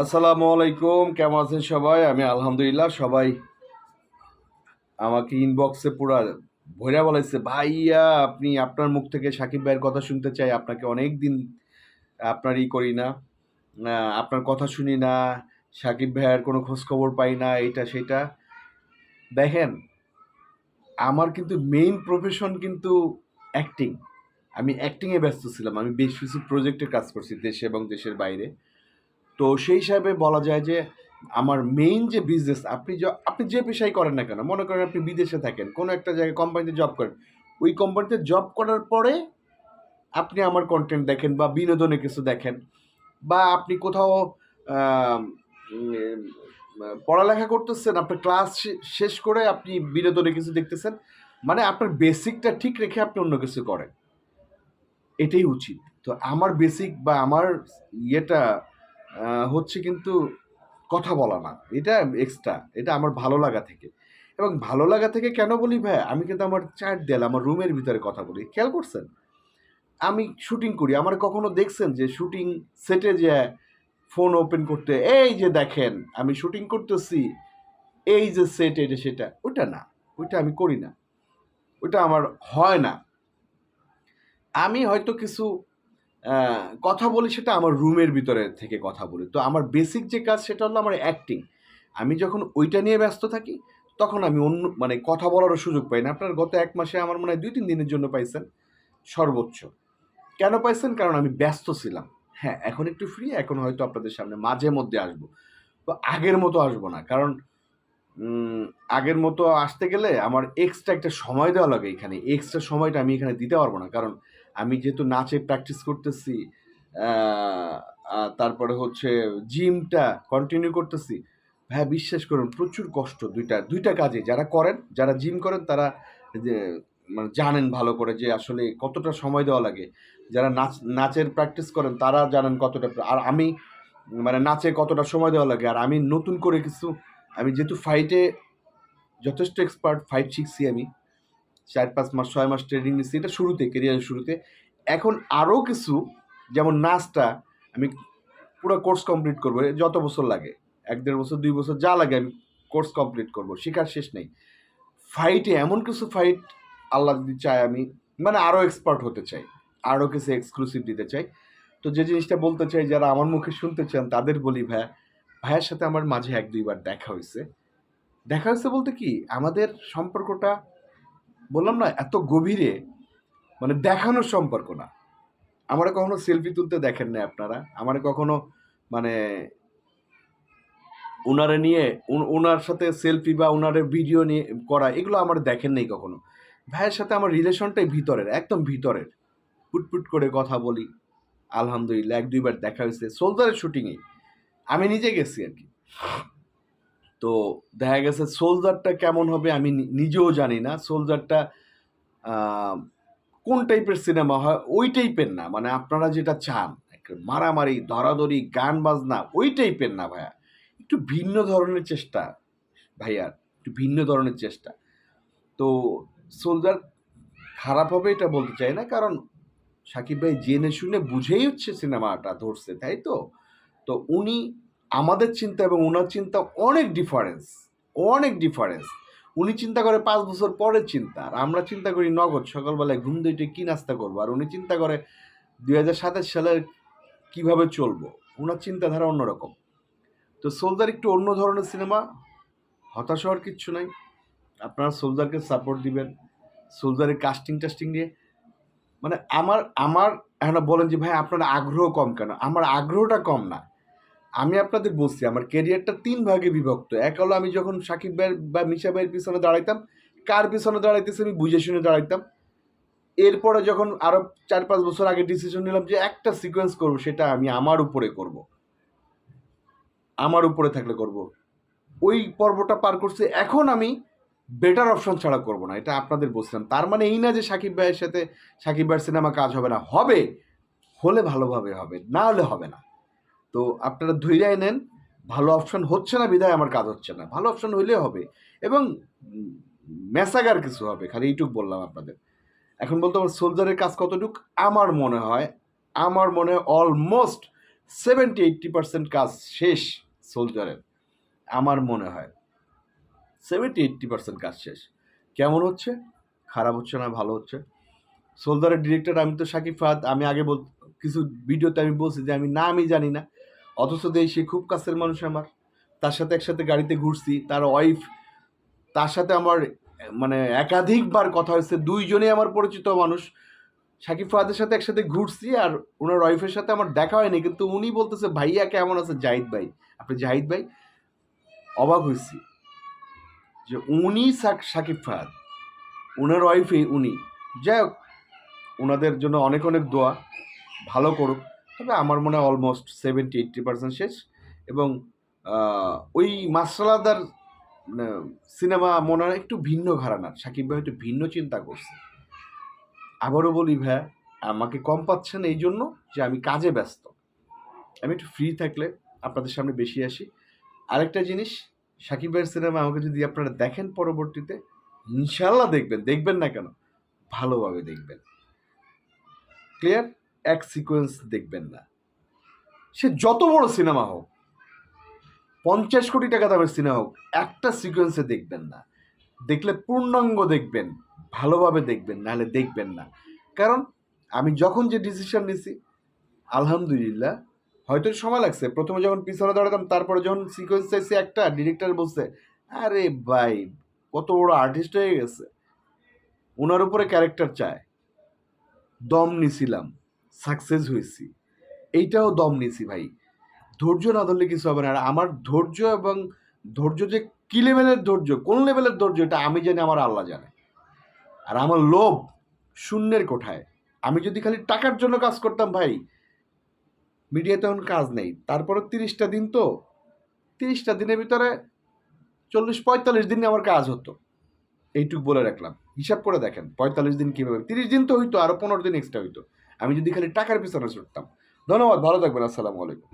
আসসালামু আলাইকুম, কেমন আছেন সবাই? আমি আলহামদুলিল্লাহ, সবাই আমাকে ইনবক্সে পুরা ভৈরা বলাইছে ভাইয়া, আপনি আপনার মুখ থেকে সাকিব ভাইয়ের কথা শুনতে চাই, আপনাকে অনেক দিন আপনার ই করি না আপনার কথা শুনি না, সাকিব ভাইয়ের কোনো খোঁজ খবর পাই না এটা সেটা দেখেন, আমার কিন্তু মেইন প্রফেশন কিন্তু অ্যাক্টিং আমি অ্যাক্টিংয়ে ব্যস্ত ছিলাম, আমি বেশ কিছু প্রজেক্টে কাজ করছি দেশে এবং দেশের বাইরে। তো সেই হিসাবে বলা যায় যে আমার মেইন যে বিজনেস আপনি য- আপনি যে পেশাই করেন না কেন, মনে করেন আপনি বিদেশে থাকেন, কোনো একটা জায়গায় কোম্পানিতে জব করেন, ওই কোম্পানিতে জব করার পরে আপনি আমার কন্টেন্ট দেখেন বা বিনোদনে কিছু দেখেন বা আপনি কোথাও পড়ালেখা করতেছেন, আপনার ক্লাস শেষ করে আপনি বিনোদনে কিছু দেখতেছেন মানে আপনার বেসিকটা ঠিক রেখে আপনি অন্য কিছু করেন। এটাই উচিত। তো আমার বেসিক বা আমার ইয়েটা হচ্ছে কিন্তু কথা বলা না। এটা এক্সট্রা এটা আমার ভালো লাগা থেকে। এবং ভালো লাগা থেকে কেন বলি ভাই? আমি কিন্তু আমার চার দেয়াল, আমার রুমের ভিতরে কথা বলি। খেয়াল করছেন? আমি শুটিং করি। আমার কখনো দেখছেন যে শুটিং সেটে যে ফোন ওপেন করতে, এই যে দেখেন, আমি শুটিং করতেছি। এই যে সেট এটা, সেটা। ওটা না। ওইটা আমি করি না। ওইটা আমার হয় না। আমি হয়তো কিছু কথা বলি সেটা আমার রুমের ভিতরে থেকে কথা বলি। তো আমার বেসিক যে কাজ সেটা হলো আমার অ্যাক্টিং আমি যখন ওইটা নিয়ে ব্যস্ত থাকি, তখন আমি অন্য মানে কথা বলারও সুযোগ পাই না। আপনার গত এক মাসে আমার মনে হয় দুই তিন দিনের জন্য পাইছেন, সর্বোচ্চ। কেন পাইছেন? কারণ আমি ব্যস্ত ছিলাম। হ্যাঁ এখন একটু ফ্রি এখন হয়তো আপনাদের সামনে মাঝে মধ্যে আসব। তো আগের মতো আসব না। কারণ আগের মতো আসতে গেলে আমার এক্সট্রা একটা সময় দেওয়া লাগে এখানে। এক্সট্রা সময়টা আমি এখানে দিতে পারব না। কারণ আমি যেহেতু নাচে প্র্যাকটিস করতেছি তারপরে হচ্ছে জিমটা কন্টিনিউ করতেছি হ্যাঁ বিশ্বাস করুন, প্রচুর কষ্ট দুইটা দুইটা কাজে যারা করেন, যারা জিম করেন তারা মানে জানেন ভালো করে যে আসলে কতটা সময় দেওয়া লাগে। যারা নাচ, নাচের প্র্যাকটিস করেন তারা জানেন কতটা, আর আমি মানে নাচে কতটা সময় দেওয়া লাগে। আর আমি নতুন করে কিছু, আমি যেহেতু ফাইটে যথেষ্ট এক্সপার্ট ফাইট শিখছি আমি চার, পাঁচ মাস, ছয় মাস ট্রেনিং নিচ্ছি, এটা শুরুতে কেরিয়ারের শুরুতে। এখন আরও কিছু, যেমন নাচটা, আমি পুরো কোর্স কমপ্লিট করব যত বছর লাগে, এক দেড় বছর, দুই বছর, যা লাগে আমি কোর্স কমপ্লিট করব, শেখার শেষ নেই। ফাইটে এমন কিছু ফাইট আল্লাহ যদি চাই আমি মানে আরও এক্সপার্ট হতে চাই, আরও কিছু এক্সক্লুসিভ দিতে চাই। তো যে জিনিসটা বলতে চাই, যারা আমার মুখে শুনতে চান, তাদের বলি, ভাইয়া, ভাইয়ের সাথে আমার মাঝে এক, দুইবার দেখা হয়েছে। দেখা হয়েছে বলতে কি, আমাদের সম্পর্কটা বললাম না, এত গভীরে মানে দেখানোর সম্পর্ক না। আমার কখনো সেলফি তুলতে দেখেন না আপনারা। আমার কখনো মানে ওনারে নিয়ে ওনার সাথে সেলফি বা ওনারের ভিডিও নিয়ে করা, এগুলো আমার দেখেন নাই কখনো। ভাইয়ের সাথে আমার রিলেশনটাই ভিতরের, একদম ভিতরের। পুটপুট করে কথা বলি, আলহামদুলিল্লাহ, এক দুইবার দেখা হয়েছে। সোলজারের শুটিংয়ে আমি নিজে গেছি আর কি। তো দেখা গেছে সোলজারটা কেমন হবে আমি নিজেও জানি না। সোলজারটা কোন টাইপের সিনেমা হয় ওই টাইপের না। মানে আপনারা যেটা চান মারামারি, ধরাধরি, গান বাজনা, ওই টাইপের না ভাইয়া। একটু ভিন্ন ধরনের চেষ্টা ভাইয়া, একটু ভিন্ন ধরনের চেষ্টা। তো সোলজার খারাপ হবে এটা বলতে চাই না, কারণ সাকিব ভাই জেনে শুনে বুঝেই হচ্ছে সিনেমাটা ধরছে, তাই তো? তো উনি আমাদের চিন্তা এবং ওনার চিন্তা অনেক ডিফারেন্স অনেক ডিফারেন্স উনি চিন্তা করে পাঁচ বছর পরের চিন্তা, আর আমরা চিন্তা করি নগদ, সকালবেলায় ঘুম দিয়ে কী নাস্তা করব? আর উনি চিন্তা করে দুই হাজার সাতাশ সালের কীভাবে চলবো? ওনার চিন্তাধারা অন্যরকম। তো সোলজার একটু অন্য ধরনের সিনেমা, হতাশ হওয়ার কিচ্ছু নাই। আপনারা সোলজারকে সাপোর্ট দিবেন। সোলজারের কাস্টিং টাস্টিং দিয়ে মানে আমার আমার এখন বলেন যে ভাই আপনার আগ্রহ কম কেন? আমার আগ্রহটা কম না। আমি আপনাদের বলছি, আমার কেরিয়ারটা তিন ভাগে বিভক্ত। এক হলো আমি যখন সাকিব ভাইয়ের বা মিশা ভাইয়ের পিছনে দাঁড়াইতাম, কার পিছনে দাঁড়াইতেছে আমি বুঝে শুনে দাঁড়াইতাম। এরপরে যখন আরও চার পাঁচ বছর আগে ডিসিশন নিলাম যে একটা সিকোয়েন্স করব, সেটা আমি আমার উপরে করব। আমার উপরে থাকলে করব। ওই পর্বটা পার করছে, এখন আমি বেটার অপশন ছাড়া করব না, এটা আপনাদের বলছিলাম। তার মানে এই না যে সাকিব ভাইয়ের সাথে, সাকিব ভাইয়ের সিনেমা কাজ হবে না, হবে। হলে ভালোভাবে হবে, না হলে হবে না। তো আপনারা ধৈর্য নেন, ভালো অপশন হচ্ছে না বিধায় আমার কাজ হচ্ছে না। ভালো অপশন হইলে হবে এবং মেসাগার কিছু হবে, খালি এইটুক বললাম আপনাদের। এখন বলতে আমার সোলজারের কাজ কতটুক? আমার মনে হয়, আমার মনে হয় অলমোস্ট সেভেন্টি এইট্টি পার্সেন্ট কাজ শেষ সোলজারের। আমার মনে হয় সেভেন্টি এইট্টি পার্সেন্ট কাজ শেষ। কেমন হচ্ছে? খারাপ হচ্ছে না, ভালো হচ্ছে। সোলজারের ডিরেক্টর আমি তো সাকিব ফাহাদ, আমি আগে বল, কিছু ভিডিওতে আমি বলছি যে আমি না আমি জানি না। অথচ দেই সে খুব কাছের মানুষ আমার। তার সাথে একসাথে গাড়িতে ঘুরছি, তার ওয়াইফ তার সাথে আমার মানে একাধিকবার কথা হয়েছে, দুইজনেই আমার পরিচিত মানুষ। সাকিব ফাহাদের সাথে একসাথে ঘুরছি আর ওনার ওয়াইফের সাথে আমার দেখা হয়নি, কিন্তু উনি বলতেছে, ভাইয়া, কেমন আছে? জাহিদ ভাই। আপনি জাহিদ ভাই? অবাক হয়েছি যে উনি শাকিব ফাহাদ ওনার ওয়াইফে উনি। যাই হোক ওনাদের জন্য অনেক অনেক দোয়া, ভালো করুক। তবে আমার মনে হয় অলমোস্ট সেভেন্টি এইট্টি পার্সেন্ট শেষ। এবং ওই মাসালাদার সিনেমা মনে হয় একটু ভিন্ন ঘরানার সাকিব ভাই একটু ভিন্ন চিন্তা করছে। আবারও বলি ভাই আমাকে কম পাচ্ছেন এই জন্য যে আমি কাজে ব্যস্ত। আমি একটু ফ্রি থাকলে আপনাদের সামনে বেশি আসি। আরেকটা জিনিস, সাকিব ভাইয়ের সিনেমা আমাকে যদি আপনারা দেখেন পরবর্তীতে ইনশাল্লাহ দেখবেন। দেখবেন না কেন? ভালোভাবে দেখবেন। ক্লিয়ার এক সিকোয়েন্স দেখবেন না। সে যত বড় সিনেমা হোক, পঞ্চাশ কোটি টাকা দামের সিনেমা হোক, একটা সিকোয়েন্সে দেখবেন না। দেখলে পূর্ণাঙ্গ দেখবেন, ভালোভাবে দেখবেন, নাহলে দেখবেন না। কারণ আমি যখন যে ডিসিশন নিছি, আলহামদুলিল্লাহ, হয়তো সময় লাগছে। প্রথমে যখন পিছনে দাঁড়াতাম, তারপরে যখন সিকোয়েন্স চাইছে একটা ডিরেক্টর বলছে, আরে ভাই, কত বড় আর্টিস্ট হয়ে গেছে। ওনার উপরে ক্যারেক্টার চায় দম নিছিলাম। সাকসেস হয়েছি। এইটাও দম নিছি ভাই। ধৈর্য না ধরলে কিছু হবে না। আর আমার ধৈর্য এবং ধৈর্য যে কি লেভেলের ধৈর্য, কোন লেভেলের ধৈর্য, এটা আমি জানি আমার আল্লাহ জানে। আর আমার লোভ শূন্যের কোঠায়। আমি যদি খালি টাকার জন্য কাজ করতাম ভাই মিডিয়াতে এখন কাজ নেই। তারপরে তিরিশটা দিন তো, তিরিশটা দিনের ভিতরে চল্লিশ, পঁয়তাল্লিশ দিনে আমার কাজ হতো। এইটুক বলে রাখলাম। হিসাব করে দেখেন, পঁয়তাল্লিশ দিন কীভাবে? তিরিশ দিন তো হইতো আরও পনেরো দিন এক্সট্রা হইতো। আমি যদি খালি টাকার পিছনে ছুটতাম। ধন্যবাদ ভালো থাকবেন আসসালামু আলাইকুম।